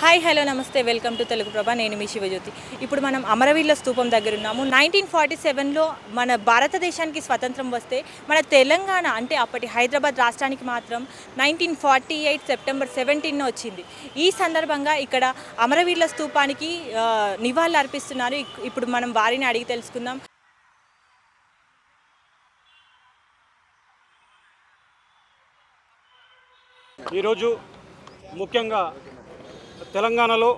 Hi hello namaste welcome to Telugu Prabha నేను మీ శివజ్యోతి. ఇప్పుడు మనం అమరవీరుల స్తూపం దగ్గర ఉన్నాము. నైన్టీన్ ఫార్టీ సెవెన్లో మన భారతదేశానికి స్వతంత్రం వస్తే మన తెలంగాణ అంటే అప్పటి హైదరాబాద్ రాష్ట్రానికి మాత్రం nineteen forty eight September seventeen వచ్చింది. ఈ సందర్భంగా ఇక్కడ అమరవీరుల స్తూపానికి నివాళులు అర్పిస్తున్నారు. ఇప్పుడు మనం వారిని అడిగి తెలుసుకుందాం. ఈరోజు ముఖ్యంగా తెలంగాణలో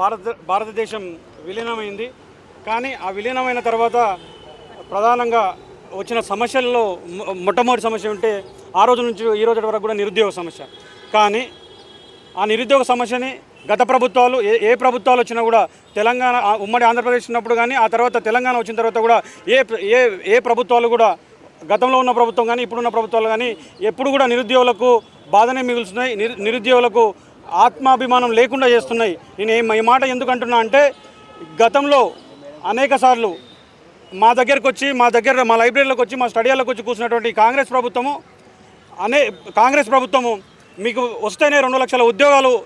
భారత భారతదేశం విలీనమైంది. కానీ ఆ విలీనమైన తర్వాత ప్రధానంగా వచ్చిన సమస్యల్లో మొట్టమొదటి సమస్య ఉంటే ఆ రోజు నుంచి ఈ రోజు వరకు కూడా నిరుద్యోగ సమస్య. కానీ ఆ నిరుద్యోగ సమస్యని గత ప్రభుత్వాలు ఏ ఏ ప్రభుత్వాలు వచ్చినా కూడా తెలంగాణ ఉమ్మడి ఆంధ్రప్రదేశ్ ఉన్నప్పుడు కానీ ఆ తర్వాత తెలంగాణ వచ్చిన తర్వాత కూడా ఏ ఏ ఏ ప్రభుత్వాలు కూడా గతంలో ఉన్న ప్రభుత్వం కానీ ఇప్పుడున్న ప్రభుత్వాలు కానీ ఎప్పుడు కూడా నిరుద్యోగులకు బాధనే మిగులుతున్నాయి నిరు నిరుద్యోగులకు ఆత్మాభిమానం లేకుండా చేస్తున్నాయి. నేను ఈ- ఈ మాట ఎందుకు అంటున్నా అంటే గతంలో అనేక సార్లు మా దగ్గరకు వచ్చి మా దగ్గర మా లైబ్రరీలోకి వచ్చి మా స్టడీలకు వచ్చి కూర్చున్నటువంటి కాంగ్రెస్ ప్రభుత్వము అనే కాంగ్రెస్ ప్రభుత్వము మీకు వస్తేనే రెండు లక్షల ఉద్యోగాలు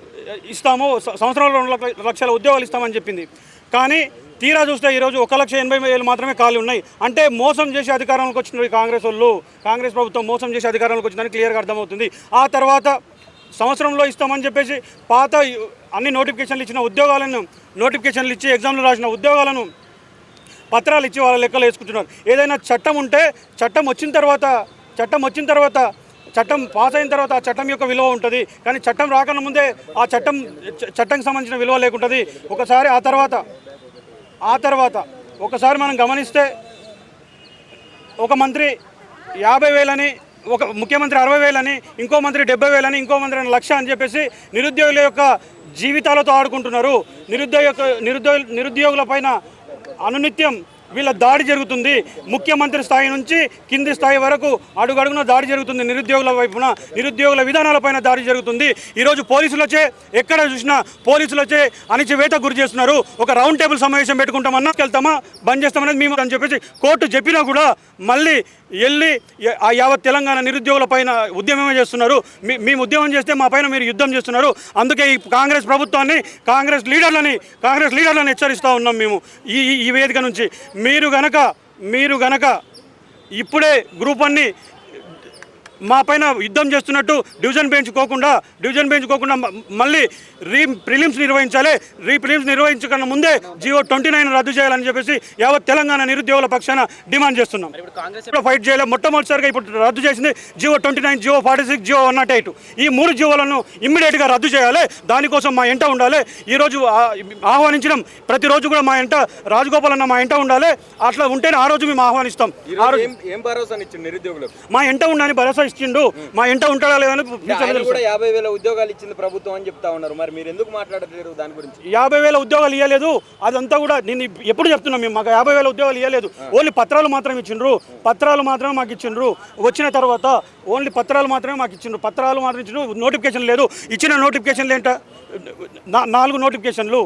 ఇస్తాము సంవత్సరంలో రెండు లక్షల ఉద్యోగాలు ఇస్తామని చెప్పింది. కానీ తీరా చూస్తే ఈరోజు ఒక లక్ష ఎనభై వేలు మాత్రమే ఖాళీ ఉన్నాయి. అంటే మోసం చేసి అధికారంలోకి వచ్చిన కాంగ్రెస్ వాళ్ళు. కాంగ్రెస్ ప్రభుత్వం మోసం చేసి అధికారంలోకి వచ్చిందని క్లియర్గా అర్థమవుతుంది. ఆ తర్వాత సంవత్సరంలో ఇస్తామని చెప్పేసి పాత అన్ని నోటిఫికేషన్లు ఇచ్చిన ఉద్యోగాలను నోటిఫికేషన్లు ఇచ్చి ఎగ్జామ్లు రాసిన ఉద్యోగాలను పత్రాలు ఇచ్చి వాళ్ళ లెక్కలు వేసుకుంటున్నారు. ఏదైనా చట్టం ఉంటే చట్టం వచ్చిన తర్వాత చట్టం వచ్చిన తర్వాత చట్టం పాస్ అయిన తర్వాత ఆ చట్టం యొక్క విలువ ఉంటుంది. కానీ చట్టం రాకన్నా ముందే ఆ చట్టం చట్టంకి సంబంధించిన విలువ లేకుంటుంది. ఒకసారి ఆ తర్వాత ఆ తర్వాత ఒకసారి మనం గమనిస్తే ఒక మంత్రి యాభై వేలని ఒక ముఖ్యమంత్రి అరవై వేలని ఇంకో మంత్రి డెబ్బై వేలని ఇంకో మంత్రి లక్ష అని చెప్పేసి నిరుద్యోగుల యొక్క జీవితాలతో ఆడుకుంటున్నారు. నిరుద్యోగ నిరుద్యోగ నిరుద్యోగుల పైన అనునిత్యం వీళ్ళ దాడి జరుగుతుంది. ముఖ్యమంత్రి స్థాయి నుంచి కింది స్థాయి వరకు అడుగడుగున దాడి జరుగుతుంది. నిరుద్యోగుల వైపున నిరుద్యోగుల విధానాలపైన దాడి జరుగుతుంది. ఈరోజు పోలీసులచే ఎక్కడ చూసినా పోలీసులచే అణిచివేత గురి చేస్తున్నారు. ఒక రౌండ్ టేబుల్ సమావేశం పెట్టుకుంటామన్నా వెళ్తామా బంద్ చేస్తామనేది మేము అని చెప్పేసి కోర్టు చెప్పినా కూడా మళ్ళీ వెళ్ళి ఆ యావత్ తెలంగాణ నిరుద్యోగుల పైన ఉద్యమమే చేస్తున్నారు. మేము ఉద్యమం చేస్తే మా పైన మీరు యుద్ధం చేస్తున్నారు. అందుకే ఈ కాంగ్రెస్ ప్రభుత్వాన్ని కాంగ్రెస్ లీడర్లని కాంగ్రెస్ లీడర్లను హెచ్చరిస్తూ ఉన్నాం మేము ఈ- ఈ వేదిక నుంచి. మీరు గనక మీరు గనక ఇప్పుడే గ్రూప్ అన్ని మా పైన యుద్ధం చేస్తున్నట్టు డివిజన్ బెంచ్ కోకుండా డివిజన్ బెంచ్ కోకుండా మళ్ళీ రీ ప్రిలిమ్స్ నిర్వహించాలి. రీ ప్రిలిమ్స్ నిర్వహించకన్నా ముందే జియో ట్వంటీ నైన్ రద్దు చేయాలని చెప్పేసి యావత్ తెలంగాణ నిరుద్యోగుల పక్షాన డిమాండ్ చేస్తున్నాం. ఇప్పుడు ఫైట్ చేయాలి మొట్టమొదటిసారిగా ఇప్పుడు రద్దు చేసింది G O twenty nine G O forty six G O one not eight. ఈ మూడు జియోలను ఇమ్మీడియట్గా రద్దు చేయాలి. దానికోసం మా ఎంట ఉండాలి. ఈరోజు ఆహ్వానించడం ప్రతిరోజు కూడా మా ఎంట రాజగోపాల్ అన్న మా ఎంట ఉండాలి. అట్లా ఉంటేనే ఆ రోజు మేము ఆహ్వానిస్తాం. మా ఎంట ఉండని భరోసా ఇచ్చిండు మా ఎంట ఉంటాడా లేదని. కూడా యాభై వేల ఉద్యోగాలు ఇచ్చింది ప్రభుత్వం అని చెప్తా ఉన్నారు. మరి మీరు ఎందుకు మాట్లాడలేరు దాని గురించి? యాభై వేల ఉద్యోగాలు ఇవ్వలేదు అదంతా కూడా నేను ఎప్పుడు చెప్తున్నాం మేము మాకు యాభై వేల ఉద్యోగాలు ఇవ్వలేదు ఓన్లీ పత్రాలు మాత్రమే ఇచ్చిండ్రు. పత్రాలు మాత్రమే మాకు ఇచ్చిండ్రు. వచ్చిన తర్వాత ఓన్లీ పత్రాలు మాత్రమే మాకు ఇచ్చిండ్రు. పత్రాలు మాత్రం ఇచ్చిండ్రు. నోటిఫికేషన్ లేదు. ఇచ్చిన నోటిఫికేషన్లు ఏంట? నాలుగు నోటిఫికేషన్లు.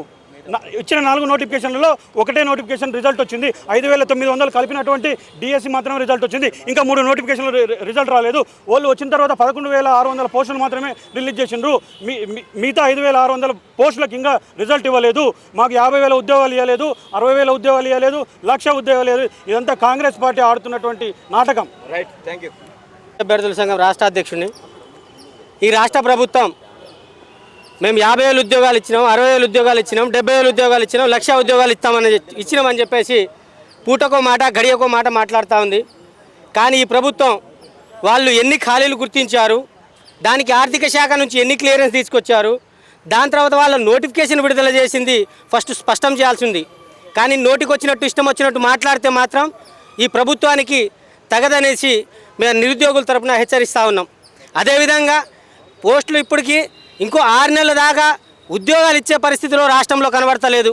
ఇచ్చిన నాలుగు నోటిఫికేషన్లలో ఒకటే నోటిఫికేషన్ రిజల్ట్ వచ్చింది. ఐదు వేల తొమ్మిది వందలు కలిపినటువంటి డిఎస్సి మాత్రమే రిజల్ట్ వచ్చింది. ఇంకా మూడు నోటిఫికేషన్లు రిజల్ట్ రాలేదు. వాళ్ళు వచ్చిన తర్వాత పదకొండు వేల ఆరు వందల పోస్టులు మాత్రమే రిలీజ్ చేసిండ్రు. మీ మీ- మిగతా ఐదు వేల ఆరు వందల పోస్టులకు ఇంకా రిజల్ట్ ఇవ్వలేదు. మాకు యాభై వేల ఉద్యోగాలు ఇవ్వలేదు అరవై వేల ఉద్యోగాలు ఇవ్వలేదు లక్ష ఉద్యోగాలు ఇవ్వలేదు. ఇదంతా కాంగ్రెస్ పార్టీ ఆడుతున్నటువంటి నాటకం. రైట్ థ్యాంక్ యూ అభ్యర్థుల సంఘం రాష్ట్ర అధ్యక్షుడిని. ఈ రాష్ట్ర ప్రభుత్వం మేము యాభై వేలు ఉద్యోగాలు ఇచ్చినాం అరవై వేలు ఉద్యోగాలు ఇచ్చినాం డెబ్బై వేలు ఉద్యోగాలు ఇచ్చినాం లక్ష ఉద్యోగాలు ఇస్తామని ఇచ్చినామని చెప్పేసి పూటకో మాట గడియకో మాట మాట్లాడుతూ ఉంది. కానీ ఈ ప్రభుత్వం వాళ్ళు ఎన్ని ఖాళీలు గుర్తించారు దానికి ఆర్థిక శాఖ నుంచి ఎన్ని క్లియరెన్స్ తీసుకొచ్చారు దాని తర్వాత వాళ్ళ నోటిఫికేషన్ విడుదల చేసింది ఫస్ట్ స్పష్టం చేయాల్సి ఉంది కానీ నోటికి వచ్చినట్టు ఇష్టం వచ్చినట్టు మాట్లాడితే మాత్రం ఈ ప్రభుత్వానికి తగదనేసి మేము నిరుద్యోగుల తరపున హెచ్చరిస్తూ ఉన్నాం. అదేవిధంగా పోస్టులు ఇప్పటికీ ఇంకో ఆరు నెలల దాకా ఉద్యోగాలు ఇచ్చే పరిస్థితిలో రాష్ట్రంలో కనబడతలేదు.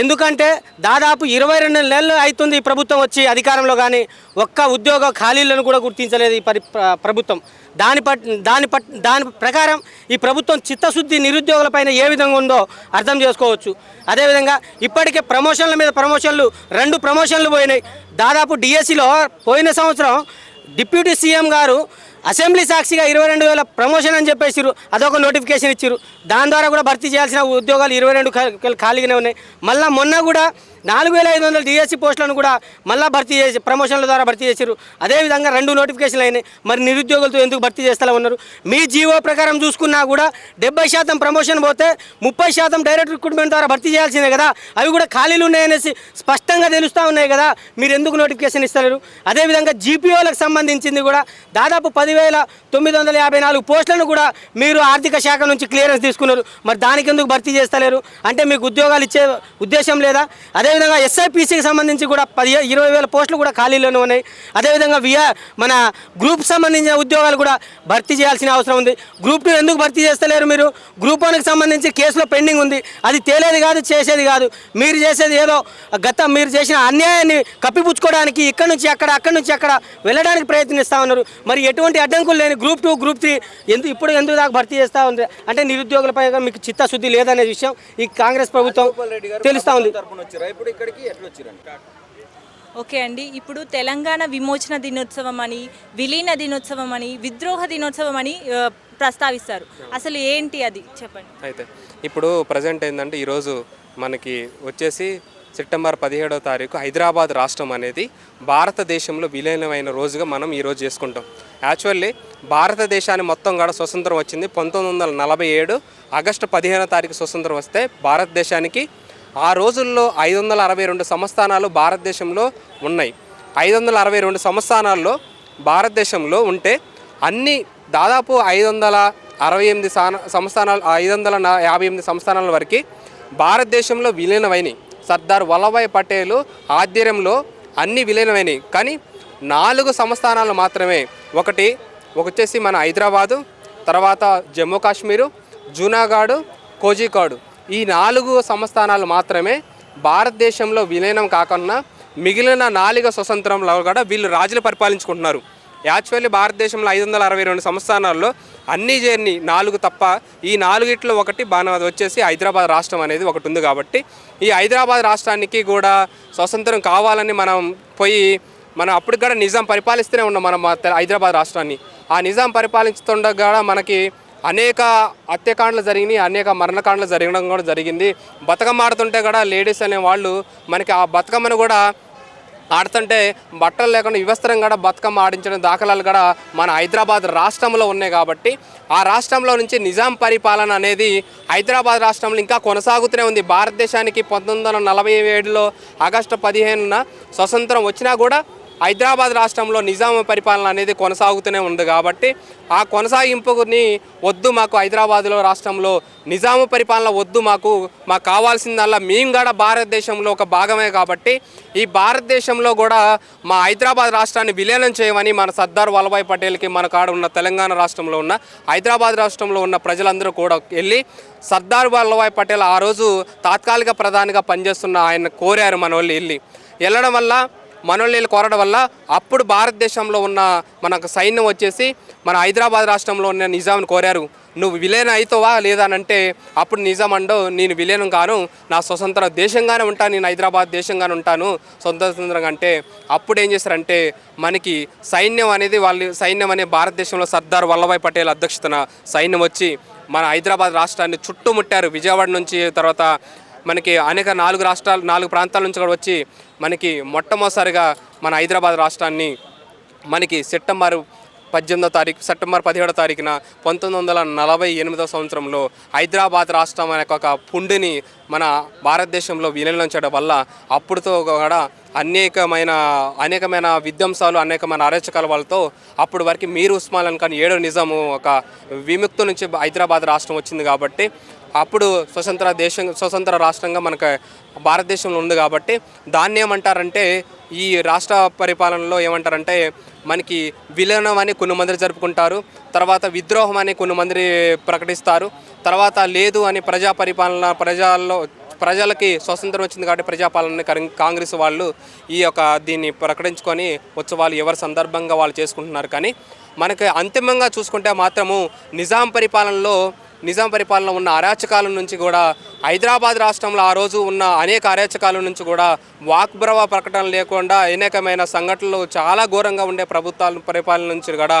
ఎందుకంటే దాదాపు ఇరవై రెండు నెలలు అవుతుంది ఈ ప్రభుత్వం వచ్చి అధికారంలో కానీ ఒక్క ఉద్యోగ ఖాళీలను కూడా గుర్తించలేదు ఈ పరి ప్రభుత్వం. దాని పట్ దాని పట్ దాని ప్రకారం ఈ ప్రభుత్వం చిత్తశుద్ధి నిరుద్యోగులపైన ఏ విధంగా ఉందో అర్థం చేసుకోవచ్చు. అదేవిధంగా ఇప్పటికే ప్రమోషన్ల మీద ప్రమోషన్లు రెండు ప్రమోషన్లు పోయినాయి. దాదాపు డిఎస్సిలో పోయిన సంవత్సరం డిప్యూటీ సీఎం గారు అసెంబ్లీ సాక్షిగా ఇరవై రెండు వేల ప్రమోషన్ అని చెప్పేసిరు అదొక నోటిఫికేషన్ ఇచ్చారు దాని ద్వారా కూడా భర్తీ చేయాల్సిన ఉద్యోగాలు ఇరవై రెండు ఖాళీగానే ఉన్నాయి. మళ్ళీ మొన్న కూడా నాలుగు వేల ఐదు వందల డిఎస్సి పోస్టులను కూడా మళ్ళీ భర్తీ చేసి ప్రమోషన్ల ద్వారా భర్తీ చేశారు అదేవిధంగా రెండు నోటిఫికేషన్లు అయినాయి. మరి నిరుద్యోగులతో ఎందుకు భర్తీ చేస్తూ ఉన్నారు మీ జీవో ప్రకారం చూసుకున్నా కూడా డెబ్బై శాతం ప్రమోషన్ పోతే ముప్పై శాతం డైరెక్ట్ రిక్రూట్మెంట్ ద్వారా భర్తీ చేయాల్సిందే కదా. అవి కూడా ఖాళీలు ఉన్నాయనేసి స్పష్టంగా తెలుస్తూ ఉన్నాయి కదా. మీరు ఎందుకు నోటిఫికేషన్ ఇస్తలేరు? అదేవిధంగా జీపీఓలకు సంబంధించింది కూడా దాదాపు పదివేల తొమ్మిది వందల యాభై నాలుగు పోస్టులను కూడా మీరు ఆర్థిక శాఖ నుంచి క్లియరెన్స్ తీసుకున్నారు. మరి దానికి ఎందుకు భర్తీ చేస్తలేరు? అంటే మీకు ఉద్యోగాలు ఇచ్చే ఉద్దేశం లేదా? అదేవిధంగా ఎస్ఐపిసికి సంబంధించి కూడా పది ఇరవై వేల పోస్టులు కూడా ఖాళీలోనే ఉన్నాయి. అదేవిధంగా విఆ మన గ్రూప్ సంబంధించిన ఉద్యోగాలు కూడా భర్తీ చేయాల్సిన అవసరం ఉంది. గ్రూప్ టూ ఎందుకు భర్తీ చేస్తలేరు మీరు? గ్రూప్ వన్కి సంబంధించి కేసులో పెండింగ్ ఉంది. అది తేలేది కాదు చేసేది కాదు. మీరు చేసేది ఏదో గత మీరు చేసిన అన్యాయాన్ని కప్పిపుచ్చుకోవడానికి ఇక్కడ నుంచి అక్కడ అక్కడ నుంచి అక్కడ వెళ్ళడానికి ప్రయత్నిస్తూ ఉన్నారు. మరి ఎటువంటి అడ్డంకులు లేని గ్రూప్ టూ గ్రూప్ త్రీ. ఎందుకు ఇప్పుడు ఎందుకు దాకా భర్తీ చేస్తూ ఉంది? అంటే నిరుద్యోగులపై మీకు చిత్తశుద్ధి లేదనే విషయం ఈ కాంగ్రెస్ ప్రభుత్వం తెలుస్తూ ఉంది. తరపున వచ్చారా? ఇప్పుడు ఇక్కడికి ఎట్లా వచ్చారండి? ఓకే అండి. ఇప్పుడు తెలంగాణ విమోచన దినోత్సవం అని విలీన దినోత్సవం అని విద్రోహ దినోత్సవం అని ప్రస్తావిస్తారు. అసలు ఏంటి అది? చెప్పండి. అయితే ఇప్పుడు ప్రజెంట్ ఏంటంటే ఈరోజు మనకి వచ్చేసి సెప్టెంబర్ పదిహేడవ తారీఖు హైదరాబాద్ రాష్ట్రం అనేది భారతదేశంలో విలీనమైన రోజుగా మనం ఈరోజు చేసుకుంటాం. యాక్చువల్లీ భారతదేశాన్ని మొత్తం కూడా స్వతంత్రం వచ్చింది పంతొమ్మిది వందల నలభై ఏడు ఆగస్టు పదిహేనో తారీఖు స్వతంత్రం వస్తే భారతదేశానికి ఆ రోజుల్లో ఐదు వందల అరవై రెండు సంస్థానాలు భారతదేశంలో ఉన్నాయి. ఐదు వందల అరవై రెండు సంస్థానాల్లో భారతదేశంలో ఉంటే అన్ని దాదాపు ఐదు వందల అరవై ఎనిమిది స్థాన సంస్థానాలు ఐదు వందల యాభై ఎనిమిది సంస్థానాల వరకు భారతదేశంలో విలీనమైనవి సర్దార్ వల్లభాయ్ పటేల్ ఆధ్వర్యంలో అన్ని విలీనమైనవి కానీ నాలుగు సంస్థానాలు మాత్రమే. ఒకటి ఒకచ్చేసి మన హైదరాబాదు తర్వాత జమ్మూ కాశ్మీరు జూనాగాడు కోజికాడు. ఈ నాలుగు సంస్థానాలు మాత్రమే భారతదేశంలో విలీనం కాకుండా మిగిలిన నాలుగు స్వతంత్రంలో కూడా వీళ్ళు రాజులు పరిపాలించుకుంటున్నారు. యాక్చువల్లీ భారతదేశంలో ఐదు వందల అరవై రెండు సంస్థానాల్లో అన్ని జర్నీ నాలుగు తప్ప ఈ నాలుగిట్లో ఒకటి బాగా వచ్చేసి హైదరాబాద్ రాష్ట్రం అనేది ఒకటి ఉంది కాబట్టి ఈ హైదరాబాద్ రాష్ట్రానికి కూడా స్వతంత్రం కావాలని మనం పోయి మనం అప్పుడు కూడా నిజాం పరిపాలిస్తూనే ఉన్నాం మనం హైదరాబాద్ రాష్ట్రాన్ని. ఆ నిజాం పరిపాలిస్తుండగా కూడా మనకి అనేక హత్యకాండలు జరిగినాయి అనేక మరణకాండలు జరగడం కూడా జరిగింది. బతుకమ్మ ఆడుతుంటే కూడా లేడీస్ అనే వాళ్ళు మనకి ఆ బతుకమ్మను కూడా ఆడుతుంటే బట్టలు లేకుండా వివస్త్రం కూడా బతుకమ్మ ఆడించిన దాఖలాలు కూడా మన హైదరాబాద్ రాష్ట్రంలో ఉన్నాయి కాబట్టి ఆ రాష్ట్రంలో నుంచి నిజాం పరిపాలన అనేది హైదరాబాద్ రాష్ట్రంలో ఇంకా కొనసాగుతూనే ఉంది. భారతదేశానికి పంతొమ్మిది వందల నలభై ఏడులో ఆగస్టు పదిహేనున స్వతంత్రం వచ్చినా కూడా హైదరాబాద్ రాష్ట్రంలో నిజాం పరిపాలన అనేది కొనసాగుతూనే ఉంది కాబట్టి ఆ కొనసాగింపుని వద్దు మాకు హైదరాబాద్లో రాష్ట్రంలో. నిజాము పరిపాలన వద్దు మాకు మాకు కావాల్సిందల్లా మేము కూడా భారతదేశంలో ఒక భాగమే కాబట్టి ఈ భారతదేశంలో కూడా మా హైదరాబాద్ రాష్ట్రాన్ని విలీనం చేయమని మన సర్దార్ వల్లభాయ్ పటేల్కి మన కాడ ఉన్న తెలంగాణ రాష్ట్రంలో ఉన్న హైదరాబాద్ రాష్ట్రంలో ఉన్న ప్రజలందరూ కూడా వెళ్ళి సర్దార్ వల్లభాయ్ పటేల్ ఆ రోజు తాత్కాలిక ప్రధానిగా పనిచేస్తున్న ఆయన కోరారు మన వాళ్ళు వెళ్ళి. వెళ్ళడం వల్ల మనోళ్ళు కోరడం వల్ల అప్పుడు భారతదేశంలో ఉన్న మనకు సైన్యం వచ్చేసి మన హైదరాబాద్ రాష్ట్రంలో ఉన్న నిజాంని కోరారు. నువ్వు విలీనం అవుతావా లేదా అని అంటే అప్పుడు నిజాం అండో నేను విలీనం కాను నా స్వతంత్ర దేశంగానే ఉంటాను నేను హైదరాబాద్ దేశంగానే ఉంటాను స్వతంత్రంగా అంటే అప్పుడు ఏం చేశారంటే మనకి సైన్యం అనేది వాళ్ళు సైన్యం అనే భారతదేశంలో సర్దార్ వల్లభాయ్ పటేల్ అధ్యక్షతన సైన్యం వచ్చి మన హైదరాబాద్ రాష్ట్రాన్ని చుట్టుముట్టారు. విజయవాడ నుంచి తర్వాత మనకి అనేక నాలుగు రాష్ట్రాలు నాలుగు ప్రాంతాల నుంచి కూడా వచ్చి మనకి మొట్టమొదటిసారిగా మన హైదరాబాద్ రాష్ట్రాన్ని మనకి సెప్టెంబర్ పద్దెనిమిదో తారీఖు సెప్టెంబర్ పదిహేడో తారీఖున పంతొమ్మిది వందల నలభై ఎనిమిదో సంవత్సరంలో హైదరాబాద్ రాష్ట్రం అనే ఒక పుండిని మన భారతదేశంలో విలీనం వల్ల అప్పుడుతో కూడా అనేకమైన అనేకమైన విధ్వంసాలు అనేకమైన అరాచకాల వాళ్ళతో అప్పుడు వరకు మీర్ ఉస్మాన్ ఖాన్ ఏడో నిజాము ఒక విముక్తి నుంచి హైదరాబాద్ రాష్ట్రం వచ్చింది కాబట్టి అప్పుడు స్వతంత్ర దేశం స్వతంత్ర రాష్ట్రంగా మనకు భారతదేశంలో ఉంది కాబట్టి దాన్ని ఏమంటారంటే ఈ రాష్ట్ర పరిపాలనలో ఏమంటారంటే మనకి విలీనం అని కొన్ని మంది జరుపుకుంటారు తర్వాత విద్రోహం అని కొన్ని మంది ప్రకటిస్తారు తర్వాత లేదు అని ప్రజా పరిపాలన ప్రజల్లో ప్రజలకి స్వతంత్రం వచ్చింది కాబట్టి ప్రజాపాలన కాంగ్రెస్ వాళ్ళు ఈ యొక్క దీన్ని ప్రకటించుకొని ఉత్సవాలు ఎవరి సందర్భంగా వాళ్ళు చేసుకుంటున్నారు. కానీ మనకి అంతిమంగా చూసుకుంటే మాత్రము నిజాం పరిపాలనలో నిజాం పరిపాలన ఉన్న అరాచకాల నుంచి కూడా హైదరాబాద్ రాష్ట్రంలో ఆ రోజు ఉన్న అనేక అరాచకాల నుంచి కూడా వాక్బ్రవ ప్రకటన లేకుండా అనేకమైన సంఘటనలు చాలా ఘోరంగా ఉండే ప్రభుత్వాల పరిపాలన నుంచి కూడా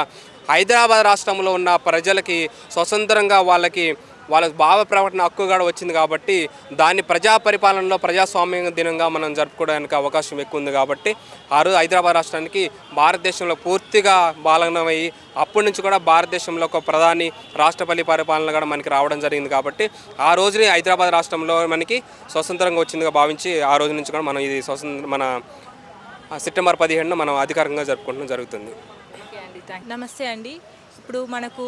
హైదరాబాద్ రాష్ట్రంలో ఉన్న ప్రజలకి స్వతంత్రంగా వాళ్ళకి వాళ్ళ భావ ప్రకటన హక్కు కూడా వచ్చింది కాబట్టి దాన్ని ప్రజా పరిపాలనలో ప్రజాస్వామ్య దినంగా మనం జరుపుకోవడానికి అవకాశం ఎక్కువ ఉంది కాబట్టి ఆ రోజు హైదరాబాద్ రాష్ట్రానికి భారతదేశంలో పూర్తిగా బాలనమయ్యి అప్పటి నుంచి కూడా భారతదేశంలో ఒక ప్రధాని రాష్ట్రపల్లి పరిపాలన కూడా మనకి రావడం జరిగింది కాబట్టి ఆ రోజుని హైదరాబాద్ రాష్ట్రంలో మనకి స్వతంత్రంగా వచ్చిందిగా భావించి ఆ రోజు నుంచి కూడా మనం ఇది స్వతంత్ర మన సెప్టెంబర్ పదిహేడున మనం అధికారికంగా జరుపుకోవడం జరుగుతుంది. నమస్తే అండి. ఇప్పుడు మనకు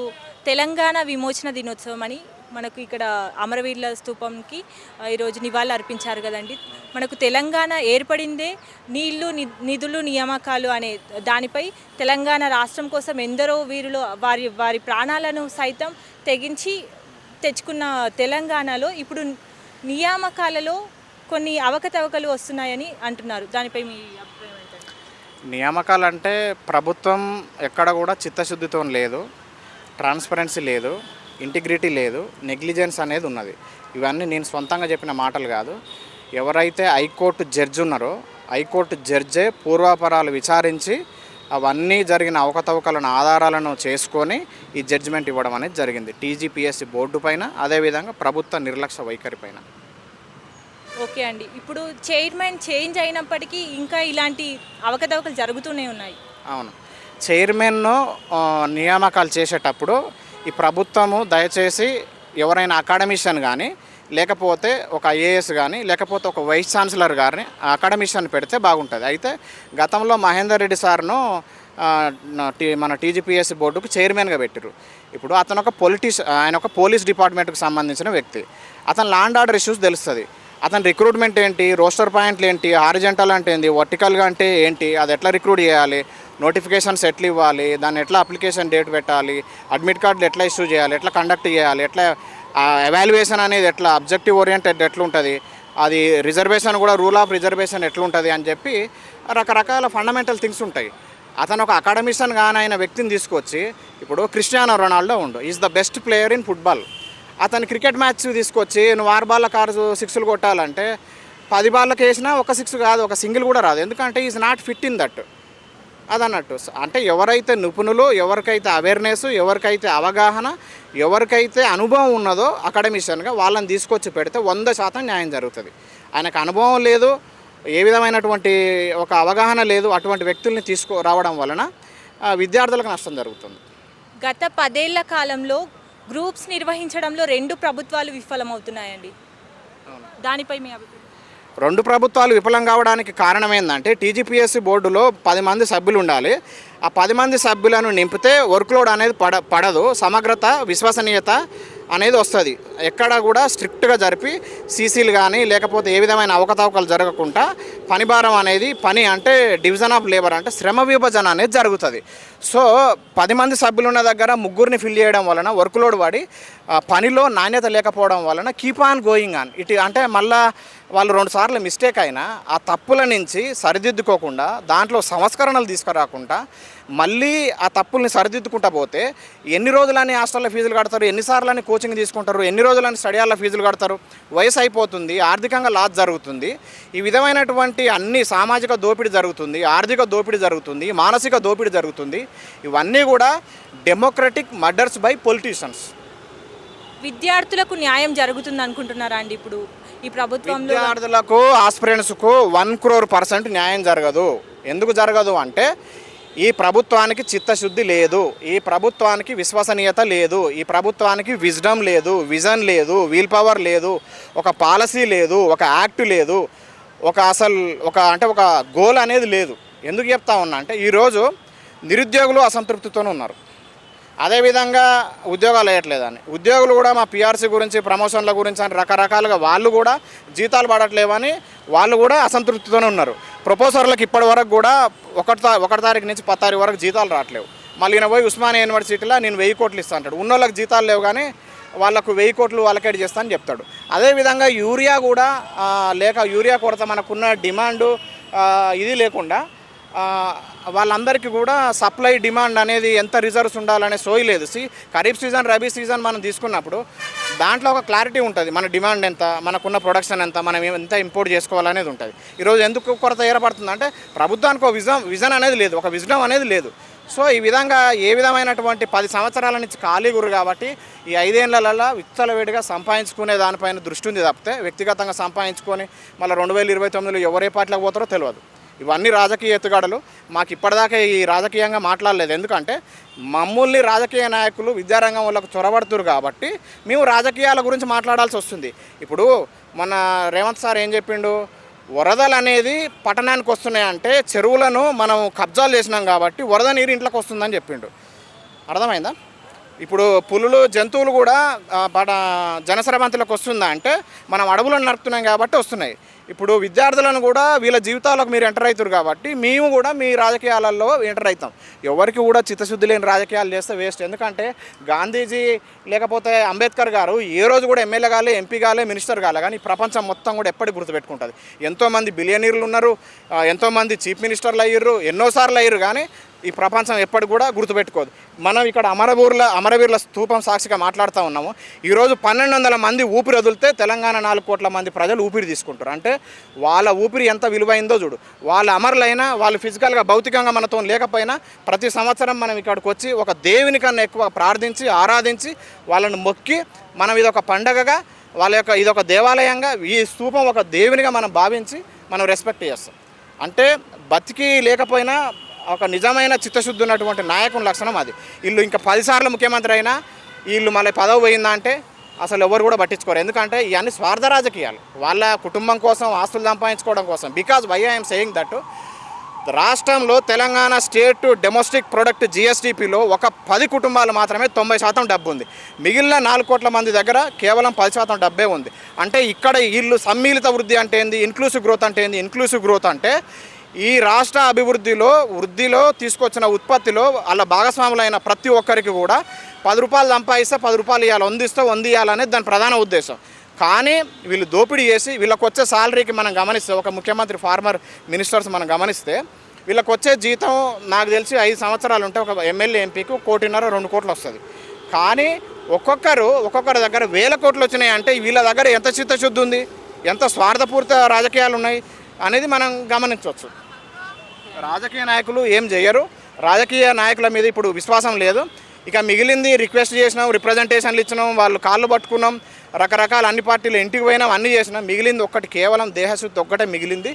తెలంగాణ విమోచన దినోత్సవం అని మనకు ఇక్కడ అమరవీరుల స్తూపంకి ఈరోజు నివాళులు అర్పించారు కదండి. మనకు తెలంగాణ ఏర్పడిందే నీళ్ళు ని- నిధులు నియామకాలు అనే దానిపై తెలంగాణ రాష్ట్రం కోసం ఎందరో వీరులు వారి వారి ప్రాణాలను సైతం తెగించి తెచ్చుకున్న తెలంగాణలో ఇప్పుడు నియామకాలలో కొన్ని అవకతవకలు వస్తున్నాయని అంటున్నారు. దానిపై మీ అభిప్రాయం నియామకాలు అంటే ప్రభుత్వం ఎక్కడ కూడా చిత్తశుద్ధితో లేదు ట్రాన్స్పరెన్సీ లేదు. ఇంటిగ్రిటీ లేదు నెగ్లిజెన్స్ అనేది ఉన్నది. ఇవన్నీ నేను సొంతంగా చెప్పిన మాటలు కాదు. ఎవరైతే హైకోర్టు జడ్జి ఉన్నారో హైకోర్టు జడ్జే పూర్వాపరాలు విచారించి అవన్నీ జరిగిన అవకతవకలను ఆధారాలను చేసుకొని ఈ జడ్జిమెంట్ ఇవ్వడం అనేది జరిగింది. టీజీపీఎస్సీ బోర్డు పైన అదేవిధంగా ప్రభుత్వ నిర్లక్ష్య వైఖరి పైన. ఓకే అండి. ఇప్పుడు చైర్మన్ చేంజ్ అయినప్పటికీ ఇంకా ఇలాంటి అవకతవకలు జరుగుతూనే ఉన్నాయి. అవును. చైర్మన్ను నియామకాలు చేసేటప్పుడు ఈ ప్రభుత్వము దయచేసి ఎవరైనా అకాడమిషియన్ కానీ లేకపోతే ఒక ఐఏఎస్ కానీ లేకపోతే ఒక వైస్ ఛాన్సలర్ గారిని అకాడమిషియన్ పెడితే బాగుంటుంది. అయితే గతంలో మహేందర్ రెడ్డి సార్ను టీ- మన టీజీపీఎస్సీ బోర్డుకు చైర్మన్గా పెట్టారు ఇప్పుడు అతను ఒక పొలిటిష్ ఆయన ఒక పోలీస్ డిపార్ట్మెంట్కి సంబంధించిన వ్యక్తి. అతను ల్యాండ్ ఆర్డర్ ఇష్యూస్ తెలుస్తుంది. అతని రిక్రూట్మెంట్ ఏంటి రోస్టర్ పాయింట్లు ఏంటి హారిజెంటల్ అంటే ఏంటి వర్టికల్గా అంటే ఏంటి అది ఎట్లా రిక్రూట్ చేయాలి నోటిఫికేషన్స్ ఎట్లా ఇవ్వాలి దాన్ని ఎట్లా అప్లికేషన్ డేట్ పెట్టాలి అడ్మిట్ కార్డులు ఎట్లా ఇష్యూ చేయాలి ఎట్లా కండక్ట్ చేయాలి ఎట్లా ఎవాల్యుయేషన్ అనేది ఎట్లా అబ్జెక్టివ్ ఓరియంటెడ్ ఎట్లా ఉంటుంది అది రిజర్వేషన్ కూడా రూల్ ఆఫ్ రిజర్వేషన్ ఎట్లుంటుంది అని చెప్పి రకరకాల ఫండమెంటల్ థింగ్స్ ఉంటాయి. అతను ఒక అకాడమిషన్ కానీ అయిన వ్యక్తిని తీసుకొచ్చి ఇప్పుడు క్రిస్టియానో రొనాల్డో ఉండు is the best player in football అతను క్రికెట్ మ్యాచ్ తీసుకొచ్చి నువ్వు ఆరు బాళ్ళ కారు సిక్స్లు కొట్టాలంటే పది బాళ్ళకి వేసినా ఒక సిక్స్ కాదు ఒక సింగిల్ కూడా రాదు. ఎందుకంటే is not fit in that అదన్నట్టు. అంటే ఎవరైతే నిపుణులు ఎవరికైతే అవేర్నెస్ ఎవరికైతే అవగాహన ఎవరికైతే అనుభవం ఉన్నదో అకాడమిషియన్గా వాళ్ళని తీసుకొచ్చి పెడితే వంద శాతం న్యాయం జరుగుతుంది. ఆయనకు అనుభవం లేదు ఏ విధమైనటువంటి ఒక అవగాహన లేదు అటువంటి వ్యక్తుల్ని తీసుకు రావడం వలన విద్యార్థులకు నష్టం జరుగుతుంది. గత పదేళ్ళ కాలంలో గ్రూప్స్ నిర్వహించడంలో రెండు ప్రభుత్వాలు విఫలమవుతున్నాయండి. దానిపై మీ అభిప్రాయం? రెండు ప్రభుత్వాలు విఫలం కావడానికి కారణం ఏంటంటే టీజీపీఎస్సీ బోర్డులో పది మంది సభ్యులు ఉండాలి. ఆ పది మంది సభ్యులను నింపితే వర్క్లోడ్ అనేది పడ పడదు. సమగ్రత విశ్వసనీయత అనేది వస్తుంది. ఎక్కడ కూడా స్ట్రిక్ట్గా జరిపి సీసీలు కానీ లేకపోతే ఏ విధమైన అవకతవకలు జరగకుండా పని భారం అనేది పని అంటే డివిజన్ ఆఫ్ లేబర్ అంటే శ్రమ విభజన అనేది జరుగుతుంది. సో పది మంది సభ్యులు ఉన్న దగ్గర ముగ్గురిని ఫిల్ చేయడం వలన వర్క్లోడ్ పడి పనిలో నాణ్యత లేకపోవడం వలన కీప్ ఆన్ గోయింగ్ ఆన్ ఇటు అంటే మళ్ళా వాళ్ళు రెండు సార్లు మిస్టేక్ అయినా ఆ తప్పుల నుంచి సరిదిద్దుకోకుండా దాంట్లో సంస్కరణలు తీసుకురాకుండా మళ్ళీ ఆ తప్పుల్ని సరిదిద్దుకుంటా పోతే ఎన్ని రోజులని హాస్టల్లో ఫీజులు కడతారు ఎన్నిసార్లని కోచింగ్ తీసుకుంటారు ఎన్ని రోజులని స్టడీ హాల్లో ఫీజులు కడతారు వయసు అయిపోతుంది ఆర్థికంగా లాస్ జరుగుతుంది. ఈ విధమైనటువంటి అన్ని సామాజిక దోపిడీ జరుగుతుంది ఆర్థిక దోపిడీ జరుగుతుంది మానసిక దోపిడీ జరుగుతుంది. ఇవన్నీ కూడా డెమోక్రటిక్ మర్డర్స్ బై పొలిటీషియన్స్ విద్యార్థులకు న్యాయం జరుగుతుంది అనుకుంటున్నారా అండి ఇప్పుడు ఈ ప్రభుత్వంలో? విద్యార్థులకు ఆస్పిరెంట్స్కు వన్ క్రోర్ పర్సెంట్ న్యాయం జరగదు. ఎందుకు జరగదు అంటే ఈ ప్రభుత్వానికి చిత్తశుద్ధి లేదు ఈ ప్రభుత్వానికి విశ్వసనీయత లేదు ఈ ప్రభుత్వానికి విజ్డమ్ లేదు విజన్ లేదు వీల్ పవర్ లేదు ఒక పాలసీ లేదు ఒక యాక్ట్ లేదు ఒక అసలు ఒక అంటే ఒక గోల్ అనేది లేదు. ఎందుకు చెప్తా ఉన్నా అంటే ఈరోజు నిరుద్యోగులు అసంతృప్తితోనే ఉన్నారు. అదేవిధంగా ఉద్యోగాలు వేయట్లేదని. ఉద్యోగులు కూడా మా పిఆర్సీ గురించి ప్రమోషన్ల గురించి అని రకరకాలుగా వాళ్ళు కూడా జీతాలు పడట్లేవని వాళ్ళు కూడా అసంతృప్తితోనే ఉన్నారు. ప్రొపోసర్లకు ఇప్పటి వరకు కూడా ఒకటి ఒకటి తారీఖు నుంచి పది తారీఖు వరకు జీతాలు రావట్లేవు. మళ్ళీ ఈయన పోయి ఉస్మానియా యూనివర్సిటీలో నేను వెయ్యి కోట్లు ఇస్తాను అంటాడు. ఉన్నోళ్ళకి జీతాలు లేవు కానీ వాళ్ళకు వెయ్యి కోట్లు అలకేట్ చేస్తా అని చెప్తాడు. అదేవిధంగా యూరియా కూడా లేక యూరియా కొరత మనకున్న డిమాండు ఇది లేకుండా వాళ్ళందరికీ కూడా సప్లై డిమాండ్ అనేది ఎంత రిజర్వ్స్ ఉండాలనే సోయి లేదు. సి ఖరీఫ్ సీజన్ రబీ సీజన్ మనం తీసుకున్నప్పుడు దాంట్లో ఒక క్లారిటీ ఉంటుంది. మన డిమాండ్ ఎంత మనకున్న ప్రొడక్షన్ ఎంత మనం ఎంత ఇంపోర్ట్ చేసుకోవాలనేది ఉంటుంది. ఈరోజు ఎందుకు కొరత ఏర్పడుతుంది అంటే ప్రభుత్వానికి ఒక విజన్ విజన్ అనేది లేదు. ఒక విజనం అనేది లేదు. సో ఈ విధంగా ఏ విధమైనటువంటి పది సంవత్సరాల నుంచి ఖాళీ గురు కాబట్టి ఈ ఐదేళ్ళలో విచ్చలవిడిగా సంపాదించుకునే దానిపైన దృష్టి ఉంది తప్పితే వ్యక్తిగతంగా సంపాదించుకొని మళ్ళీ రెండు వేల ఇరవై తొమ్మిదిలో ఎవరే పార్టీలకు పోతారో తెలియదు. ఇవన్నీ రాజకీయ ఎత్తుగడలు. మాకు ఇప్పటిదాకా ఈ రాజకీయంగా మాట్లాడలేదు. ఎందుకంటే మమ్మల్ని రాజకీయ నాయకులు విద్యారంగం వాళ్ళకు చొరబడుతురు కాబట్టి మేము రాజకీయాల గురించి మాట్లాడాల్సి వస్తుంది. ఇప్పుడు మన రేవంత్ సార్ ఏం చెప్పిండు? వరదలు అనేది పట్టణానికి వస్తున్నాయంటే చెరువులను మనం కబ్జాలు చేసినాం కాబట్టి వరద నీరు ఇంట్లోకి వస్తుందని చెప్పిండు. అర్థమైందా? ఇప్పుడు పులులు జంతువులు కూడా బట జనసరబంతులకు వస్తుందా అంటే మనం అడవులను నడుపుతున్నాం కాబట్టి వస్తున్నాయి. ఇప్పుడు విద్యార్థులను కూడా వీళ్ళ జీవితాలకు మీరు ఎంటర్ అవుతారు కాబట్టి మేము కూడా మీ రాజకీయాలలో ఎంటర్ అవుతాం. ఎవరికి కూడా చిత్తశుద్ధి లేని రాజకీయాలు చేస్తే వేస్ట్. ఎందుకంటే గాంధీజీ లేకపోతే అంబేద్కర్ గారు ఏ రోజు కూడా ఎమ్మెల్యే కాలే ఎంపీ కాలే మినిస్టర్ కాలే. కానీ ప్రపంచం మొత్తం కూడా ఎప్పటికి గుర్తుపెట్టుకుంటుంది. ఎంతోమంది బిలియనీర్లు ఉన్నారు ఎంతోమంది చీఫ్ మినిస్టర్లు అయ్యారు ఎన్నోసార్లు అయ్యారు కానీ ఈ ప్రపంచం ఎప్పటి కూడా గుర్తుపెట్టుకోదు. మనం ఇక్కడ అమరవీరుల అమరవీరుల స్థూపం సాక్షిగా మాట్లాడుతూ ఉన్నాము. ఈరోజు పన్నెండు వందల మంది ఊపిరి వదిలితే తెలంగాణ నాలుగు కోట్ల మంది ప్రజలు ఊపిరి తీసుకుంటారు. అంటే వాళ్ళ ఊపిరి ఎంత విలువైందో చూడు. వాళ్ళ అమరులైనా వాళ్ళు ఫిజికల్గా భౌతికంగా మనతో లేకపోయినా ప్రతి సంవత్సరం మనం ఇక్కడికి వచ్చి ఒక దేవుని కన్నా ఎక్కువ ప్రార్థించి ఆరాధించి వాళ్ళని మొక్కి మనం ఇది ఒక పండగగా వాళ్ళ యొక్క ఇది ఒక దేవాలయంగా ఈ స్థూపం ఒక దేవునిగా మనం భావించి మనం రెస్పెక్ట్ చేస్తాం. అంటే బతికి లేకపోయినా ఒక నిజమైన చిత్తశుద్ధి ఉన్నటువంటి నాయకుని లక్షణం అది. వీళ్ళు ఇంకా పదిసార్లు ముఖ్యమంత్రి అయినా వీళ్ళు మళ్ళీ పదవి పోయిందా అంటే అసలు ఎవరు కూడా పట్టించుకోరు. ఎందుకంటే ఇవన్నీ స్వార్థ రాజకీయాలు. వాళ్ళ కుటుంబం కోసం ఆస్తులు సంపాదించుకోవడం కోసం. Because why I'm saying that రాష్ట్రంలో తెలంగాణ స్టేట్ డొమెస్టిక్ ప్రొడక్ట్ జిఎస్డిపిలో ఒక పది కుటుంబాలు మాత్రమే తొంభై శాతం డబ్బు ఉంది. మిగిలిన నాలుగు కోట్ల మంది దగ్గర కేవలం పది శాతం డబ్బే ఉంది. అంటే ఇక్కడ వీళ్ళు సమ్మిళిత వృద్ధి అంటే ఏంది? ఇన్క్లూసివ్ గ్రోత్ అంటే ఏంది? ఇన్క్లూసివ్ గ్రోత్ అంటే ఈ రాష్ట్ర అభివృద్ధిలో వృద్ధిలో తీసుకొచ్చిన ఉత్పత్తిలో వాళ్ళ భాగస్వాములైన ప్రతి ఒక్కరికి కూడా పది రూపాయలు సంపాదిస్తే పది రూపాయలు ఇవ్వాలి వందిస్తే వంది ఇవ్వాలనేది దాని ప్రధాన ఉద్దేశం. కానీ వీళ్ళు దోపిడీ చేసి వీళ్ళకి వచ్చే శాలరీకి మనం గమనిస్తే ఒక ముఖ్యమంత్రి ఫార్మర్ మినిస్టర్స్ మనం గమనిస్తే వీళ్ళకి వచ్చే జీతం నాకు తెలిసి ఐదు సంవత్సరాలు ఉంటే ఒక ఎమ్మెల్యే ఎంపీకి కోటిన్నర రెండు కోట్లు వస్తుంది. కానీ ఒక్కొక్కరు ఒక్కొక్కరి దగ్గర వేల కోట్లు వచ్చినాయి అంటే వీళ్ళ దగ్గర ఎంత చిత్తశుద్ధి ఉంది? ఎంత స్వార్థపూరిత రాజకీయాలు ఉన్నాయి? అనేది మనం గమనించవచ్చు. రాజకీయ నాయకులు ఏం చేయరు. రాజకీయ నాయకుల మీద ఇప్పుడు విశ్వాసం లేదు. ఇక మిగిలింది రిక్వెస్ట్ చేసినాం రిప్రజెంటేషన్లు ఇచ్చినాం వాళ్ళు కాళ్ళు పట్టుకున్నాం రకరకాల అన్ని పార్టీలు ఇంటికి పోయినాం అన్నీ చేసినాం. మిగిలింది ఒక్కటి కేవలం దేహశుద్ధి ఒక్కటే మిగిలింది.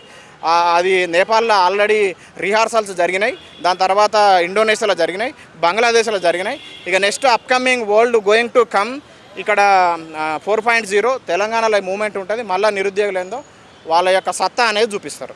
అది నేపాల్లో ఆల్రెడీ రిహార్సల్స్ జరిగినాయి. దాని తర్వాత ఇండోనేషియాలో జరిగినాయి బంగ్లాదేశ్లో జరిగినాయి. ఇక next upcoming world going to come ఇక్కడ ఫోర్ పాయింట్ జీరో తెలంగాణలో మూమెంట్ ఉంటుంది. మళ్ళీ నిరుద్యోగులు ఏందో వాళ్ళ యొక్క సత్తా అనేది చూపిస్తారు.